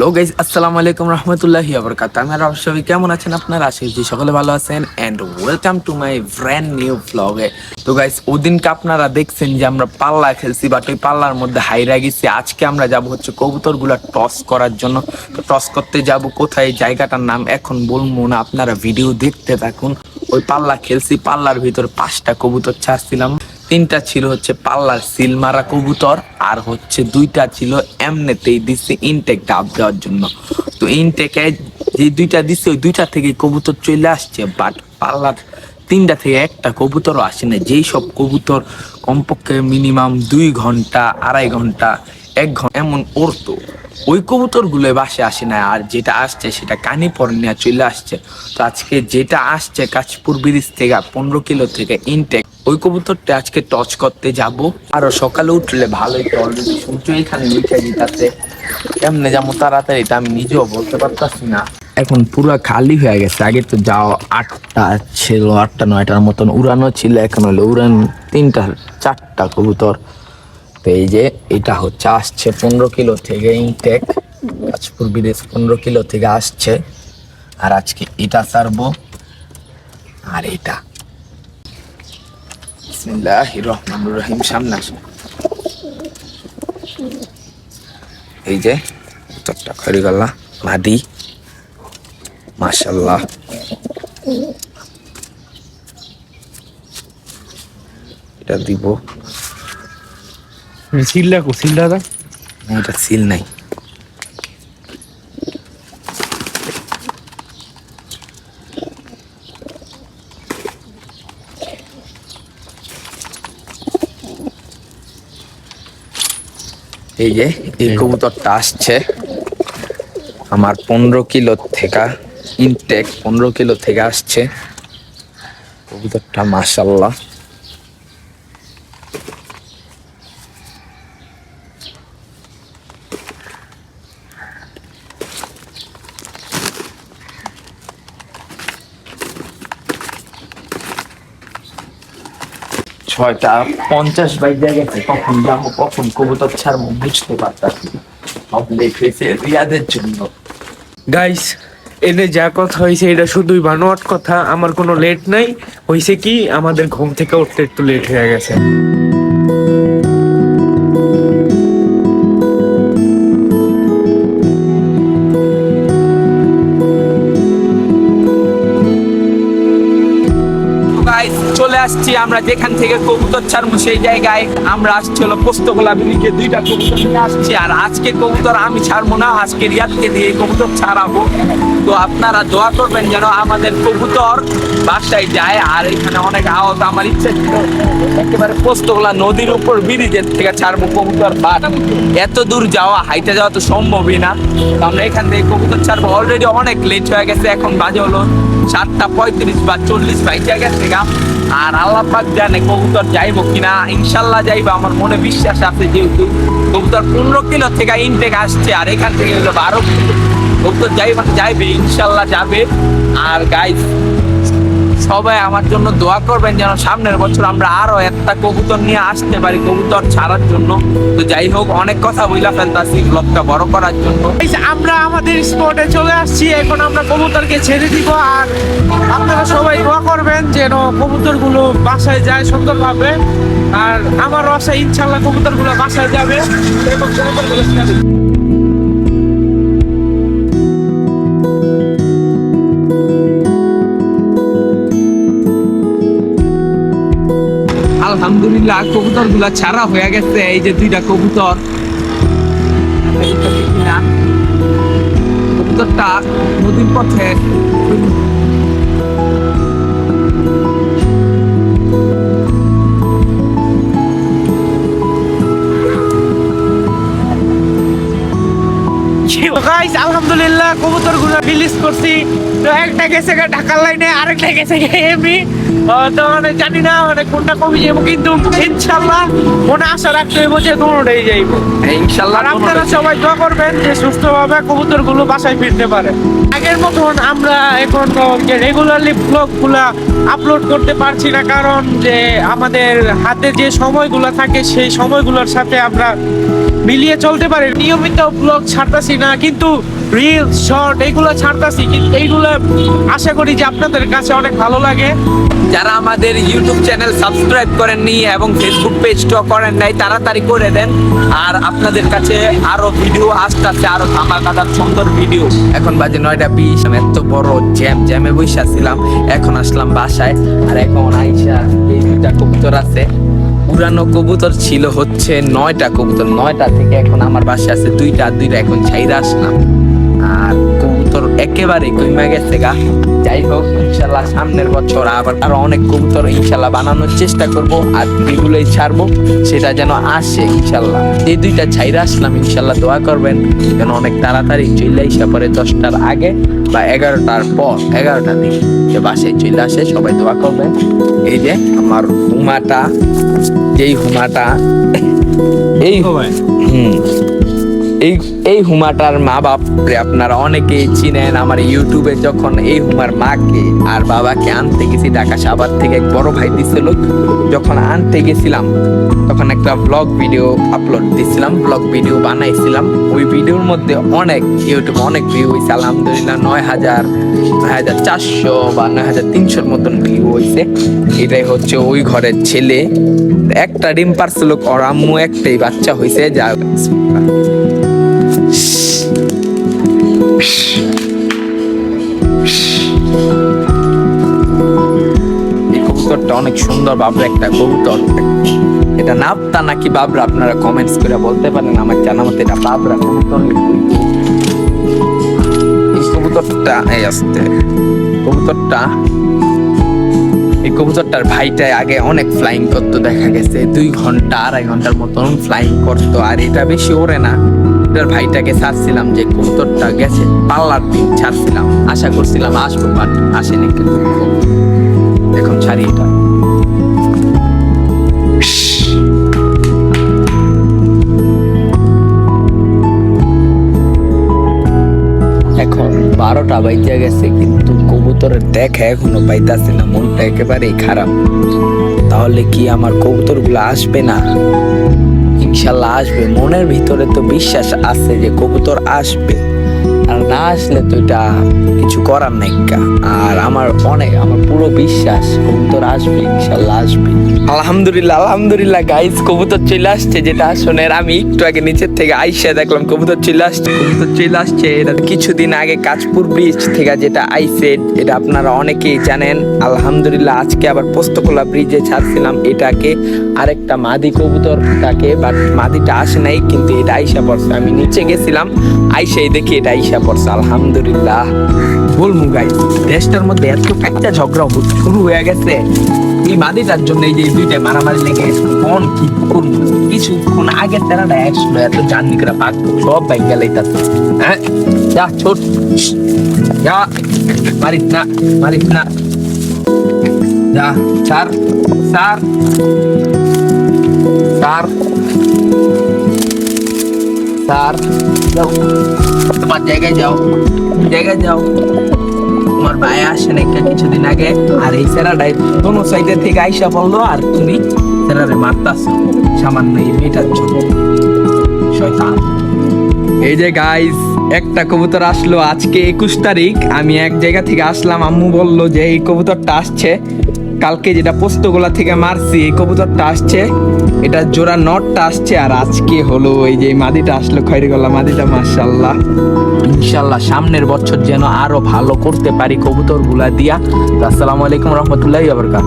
Hello guys আসসালামু আলাইকুম রহমতুল্লাহি আবরকাত আমি আর সবাই কেমন আছেন আপনারা? আশা করছি সকলে ভালো আছেন। And welcome to my brand new ব্লগে তো গাইজ ওদিনকে আপনারা দেখছেন যে আমরা পাল্লা খেলছি বাট ওই পাল্লার মধ্যে হাইরা গেছি। আজকে আমরা যাব হচ্ছে কবুতরগুলো টস করার জন্য। তো টস করতে যাব কোথায়, জায়গাটার নাম এখন বলব না। আপনারা ভিডিও দেখতে থাকুন। ওই পাল্লা খেলছি, পাল্লার ভিতর পাঁচটা কবুতর ছাড়ছিলাম। তিনটা ছিল হচ্ছে পাল্লার সিল মারা কবুতর, আর হচ্ছে দুইটা ছিল এমনিতেই দিচ্ছে ইনটেক ডাব দেওয়ার জন্য। তো ইনটেকে যে দুইটা দিচ্ছে ওই দুইটা থেকে কবুতর চলে আসছে বাট পাল্লার তিনটা থেকে একটা কবুতরও আসে না যেই সব কবুতর কমপক্ষে মিনিমাম দুই ঘণ্টা, আড়াই ঘণ্টা, এক ঘণ্টা, এমন উড়তো ওই কবুতরগুলো বাসে আসে না আর যেটা আসছে সেটা কানি পরে নিয়ে চলে আসছে। তো আজকে যেটা আসছে কাশপুর ব্রিজ থেকে, পনেরো কিলো থেকে ইনটেক ওই কবুতরটা আজকে টচ করতে যাব। আরও সকালে উঠলে ভালোই তো অলরেডি সূর্য এখানে উঠে যেতেছে কেমনে যাব তাড়াতাড়ি এটা আমি নিজেও বলতে পারতাছি না। এখন পুরো খালি হয়ে গেছে। আগে তো যাও আটটা ছিল, আটটা, নয়টার মতন উড়ানো ছিল। এখন হলো উড়ান তিনটা, চারটা কবুতর। তো এই যে এটা হচ্ছে, আসছে পনেরো কিলো থেকে ইনটেক কাজপুর বিদেশ পনেরো কিলো থেকে আসছে। আর আজকে এটা ছাড়বো। আর এটা। বিসমিল্লাহ রহমানুর রহিম সামনে আসো। এই যে খড়ি মাদি মাশাল্লাহ এটা দিব। সিল রাখো সিল দাদা এটা সিল নাই। এই যে এই কবুতরটা আসছে। আমার পনেরো কিলো থেকে ইনটেক পনেরো কিলো থেকে আসছে। কবুতরটা মাসাল্লাহ ছয়টা পঞ্চাশ বাইজে গেছে কখন যাব কখন কবুতর ছাড়বো বুঝতে। সব লেট রিয়াদের জন্য। গাইস এনে যা কথা হয়েছে এটা শুধুই বানোয়াট কথা আমার কোনো লেট নাই। হয়েছে কি আমাদের ঘুম থেকে উঠতে একটু লেট হয়ে গেছে। চলে আসছি আমরা যেখান থেকে কবুতর ছাড়বো সেই জায়গায়। আমরা আসছি হলো পোস্তগোলা ব্রিজে, দুইটা কবুতর নিয়ে আসছি। আর আজকে কবুতর আমি ছাড়বো না, আজকে রিয়াদকে দিয়ে কবুতর ছাড়াবো। তো আপনারা দোয়া করবেন যেন আমাদের কবুতর বাসায় যায়। আর এখানে অনেক আওয়াজ, আমার ইচ্ছে ছিল একেবারে পোস্তগোলা নদীর উপর ব্রিজের থেকে ছাড়বো কবুতর বাট এত দূর যাওয়া, হাইটে যাওয়া তো সম্ভবই না। তো আমরা এখান থেকে কবুতর ছাড়বো। অলরেডি অনেক লেট হয়ে গেছে, এখন বাজে হলো সাতটা পঁয়ত্রিশ বা চল্লিশ বাইশে গেছে আর আল্লাহ পাক জানে কবুতর যাইবো কিনা, ইনশাল্লাহ যাইবো। আমার মনে বিশ্বাস আছে যেহেতু কবুতর পনেরো কিলো থেকে ইনটেক আসছে, আর এখান থেকে বারো কিলো। কবুতর যাইবা যাইবে, ইনশাল্লাহ যাবে। আর গাইস সবাই আমার জন্য দোয়া করবেন যেন সামনের বছর আমরা আরও একটা কবুতর নিয়ে আসতে পারি, কবুতর ছাড়ার জন্য। তো যাই হোক, অনেক কথা বইলা ফেলতাছি ব্লগটা বড় করার জন্য। আমরা আমাদের স্পটে চলে আসছি, এখন আমরা কবুতরকে ছেড়ে দিব আর আপনারা সবাই দোয়া করবেন যেন কবুতরগুলো বাসায় যায় সুন্দরভাবে। আর আমার আশা ইনশাল্লাহ কবুতরগুলো বাসায় যাবে। এবং আলহামদুলিল্লাহ কবুতরগুলা ছাড়া হয়ে গেছে। এই যে দুইটা কবুতর। কবুতরটা নদীর পথে। গাইস আলহামদুলিল্লাহ কবুতরগুলো রিলিজ করছি। তো একটা গেছে ঢাকার লাইনে আরেকটা গেছে এমনি। তো মানে জানি না মানে কোনটা কমে যাব কিন্তু ইনশাল্লাহ মনে আশা রাখতে হইব যে দুটোটাই যাইবো। ইনশাল্লাহ আর আপনারা সবাই দোয়া করবেন যে সুস্থভাবে কবুতরগুলো বাসায় ফিরতে পারে। আগের মতন আমরা এখন যে রেগুলারলি ব্লগগুলা আপলোড করতে পারছি না কারণ যে আমাদের হাতে যে সময়গুলো থাকে সেই সময়গুলোর সাথে আমরা মিলিয়ে চলতে পারি। নিয়মিত ব্লগ ছাড়তেছি না কিন্তু রিল শর্ট এইগুলো ছাড়তাছি, কিন্তু এইগুলো আশা করি যে আপনাদের কাছে অনেক ভালো লাগে। যারা আমাদের ইউটিউব চ্যানেল সাবস্ক্রাইব করেননি এবং ফেসবুক পেজটাও করেন নাই, তাড়াতাড়ি করে দেন। আর আপনাদের কাছে আরও ভিডিও আসতে আসতেছে আরও ধামাকাদার সুন্দর ভিডিও এখন বাজে নয়টা বিশ, আমি এত বড় জ্যাম, জ্যামে বসে ছিলাম, এখন আসলাম বাসায়। আর এখন আইসা এই দুইটা কবুতর আছে। পুরানো কবুতর ছিল হচ্ছে নয়টা কবুতর, নয়টা থেকে এখন আমার বাসায় আছে দুইটা দুইটা এখন ছাইরা আসলাম। আর কবুতর একেবারে কইমা গেছে গা। যাই হোক ইনশাল্লাহ সামনের বছর আবার আরও অনেক কবুতর ইনশাল্লাহ বানানোর চেষ্টা করব আর যেগুলোই ছাড়বো সেটা যেন আসে ইনশাল্লাহ। এই দুইটা ছাইরা আসলাম ইনশাল্লাহ দোয়া করবেন যেন অনেক তাড়াতাড়ি চলে আসা পরে দশটার আগে বা এগারোটার পর এগারোটার দিকে যে বাসায় চলে আসে সবাই দোয়া করবেন। এই যে আমার হুমাটা যেই হুমাটা এই হুম। এই এই হুমাটার মা বাপরে আপনারা অনেকেই চিনেন আমার ইউটিউবে যখন এই হুমার মাকে আর বাবাকে আনতে গেছি ঢাকা সাভার থেকে, এক বড় ভাই দিছিল। যখন আনতে গেছিলাম, তখন একটা ব্লগ ভিডিও আপলোড দিছিলাম ব্লগ ভিডিও বানাইছিলাম। ওই ভিডিওর মধ্যে অনেক ইউটিউবে অনেক ভিউ হয়েছে আলহামদুলিল্লাহ নয় হাজার নয় হাজার চারশো বা নয় হাজার তিনশোর মতন ভিউ হয়েছে এটাই হচ্ছে ওই ঘরের ছেলে। একটা ডিম পারছিল, ওর আম্মু একটাই বাচ্চা হয়েছে যা অনেক সুন্দর বাবরা একটা কবুতর। এটা নাপতা নাকি বাবরা? আপনারা কমেন্টস করে বলতে পারেন আমার জানা মতে এটা বাবরা কবুতর কবুতরটা, এই আসতে, কবুতরটা, এই কবুতরটার আগে অনেক ফ্লাইং করতো, দেখা গেছে দুই ঘণ্টা, আড়াই ঘণ্টার মতন ফ্লাইং করতো, আর এটা বেশি ওরে না। এটার ভাইটাকে ছাড়ছিলাম যে কবুতরটা গেছে, পাল্লার দিন ছাড়ছিলাম। আশা করছিলাম আসব বাট আসেনি কিন্তু। এখন ছাড়ি এটা। এখন বারোটা বাইজা গেছে, কিন্তু কবুতরের দেখা এখনও পাইতাছে না, মনটা একেবারেই খারাপ। তাহলে কি আমার কবুতরগুলো আসবে না? ইনশাল্লাহ আসবে। মনের ভিতরে তো বিশ্বাস আছে যে কবুতর আসবে। আর না আসলে তো এটা কিছু করার নাই আর আমার অনেক, আমার পুরো বিশ্বাস কবুতর আসবে, ইনশাল্লাহ আসবে। আলহামদুলিল্লাহ আলহামদুলিল্লাহ গাইস কবুতর চলে আসছে, যেটা আসলে আমি একটু আগে নিচের থেকে আইসা দেখলাম কবুতর চলে আসছে, কবুতর চলে আসছে। এটা কিছুদিন আগে কাজপুর ব্রিজ থেকে যেটা আইসে এটা আপনারা অনেকেই জানেন। আলহামদুলিল্লাহ, আজকে আবার পোস্তকোলা ব্রিজে ছাড়ছিলাম এটাকে। আরেকটা মাদি কবুতরটাকে বাট মাদিটা আসে নাই, কিন্তু এটা আইসা পড়ছে। আমি নিচে গেছিলাম, আইসাই দেখি এটা আইসা পড়ছে, আলহামদুলিল্লাহ। বলমু গাই দেশটার মধ্যে এত একটা ঝগড়া শুরু হয়ে গেছে। এই মাদিটার জন্য এই যে দুইটা মারামারি লেগে কোন কি করব কিছুক্ষণ আগে তেরাটা আসলো এত জার্নি করে পাক সব বাইক গেলে হ্যাঁ? যা, ছোট। যা, মারিস না মারিস না। যা স্যার স্যার স্যার স্যার যাও তোমার জায়গায় যাও জায়গায় যাও তোমার ভাই আসে না একটা কিছুদিন আগে আর এই সেরাটাই কোনো সাইডে থেকে আইসা পড়ল আর তুমি সেরারে মারতাছ সামান্য এই মেয়েটার জন্য শয়তান এই যে গাইস একটা কবুতর আসলো আজকে একুশ তারিখ। আমি এক জায়গা থেকে আসলাম, আম্মু বলল যে এই কবুতরটা আসছে। কালকে যেটা পোস্তগোলা থেকে মারছি, এই কবুতরটা আসছে, এটা জোড়া নটটা আসছে, আর আজকে হলো এই যে মাদিটা আসলো খয়রি গলা মাদিটা মাশাল্লাহ ইনশাল্লাহ সামনের বছর যেন আরও ভালো করতে পারি কবুতরগুলা দিয়া আসসালামু আলাইকুম রহমতুল্লাহ আবরকাত